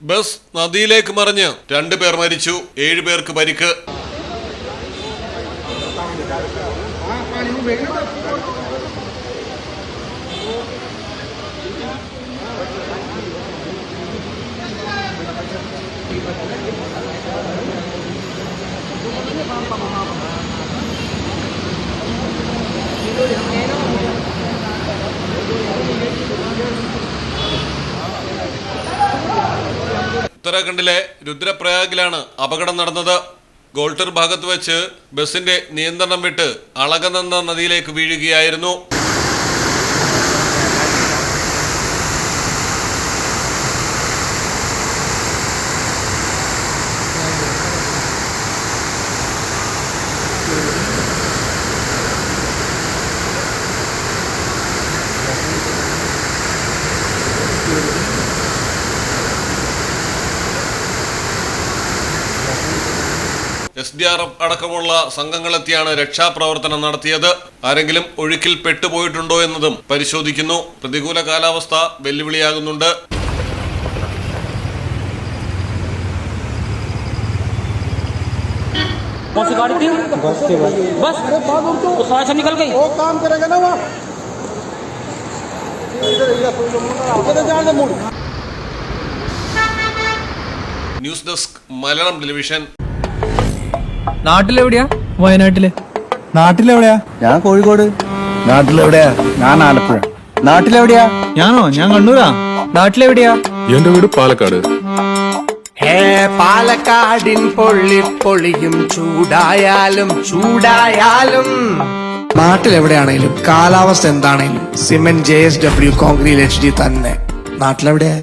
Bus നദിയിലേക്ക് മറിഞ്ഞ് രണ്ടുപേർ മരിച്ചു പരിക്ക് പേർക്ക് പരിക്ക്. ഉത്തരാഖണ്ഡിലെ രുദ്രപ്രയാഗിലാണ് അപകടം നടന്നത്. ഗോൾട്ടർ ഭാഗത്ത് വെച്ച് ബസിന്റെ നിയന്ത്രണം വിട്ട് അളകനന്ദ നദിയിലേക്ക് വീഴുകയായിരുന്നു. എസ് ഡി ആർ എഫ് അടക്കമുള്ള സംഘങ്ങളെത്തിയാണ് രക്ഷാപ്രവർത്തനം നടത്തിയത് ആരെങ്കിലും ഒഴുക്കിൽ പെട്ടുപോയിട്ടുണ്ടോ എന്നതും പരിശോധിക്കുന്നു പ്രതികൂല കാലാവസ്ഥ വെല്ലുവിളിയാകുന്നുണ്ട് कौन सी गाड़ी थी बस थी बस बस तो सारा सब निकल गई वो काम करेगा ना वहाँ इधर इधर इधर जाने दे मुड़ ന്യൂസ് ഡെസ്ക് മലയാളം ടെലിവിഷൻ നാട്ടിലെവിടെയാ? വയനാട്ടിൽ. നാട്ടിലെവിടെയാ? ഞാൻ കോഴിക്കോട്. നാട്ടിലെവിടെയാ? ഞാൻ ആലപ്പുഴ. നാട്ടിലെവിടെയാ? ഞാനോ? ഞാൻ കണ്ണൂരാ. നാട്ടിലെവിടെയാ? എന്റെ വീട് പാലക്കാട്. ഹേ പാലക്കാടിൻ പൊള്ളി പൊളിയും ചൂടായാലും ചൂടായാലും. നാട്ടിലെവിടെയാണെങ്കിലും കാലാവസ്ഥ എന്താണെങ്കിലും cement J S W concrete H D തന്നെ. നാട്ടിലെവിടെയാ?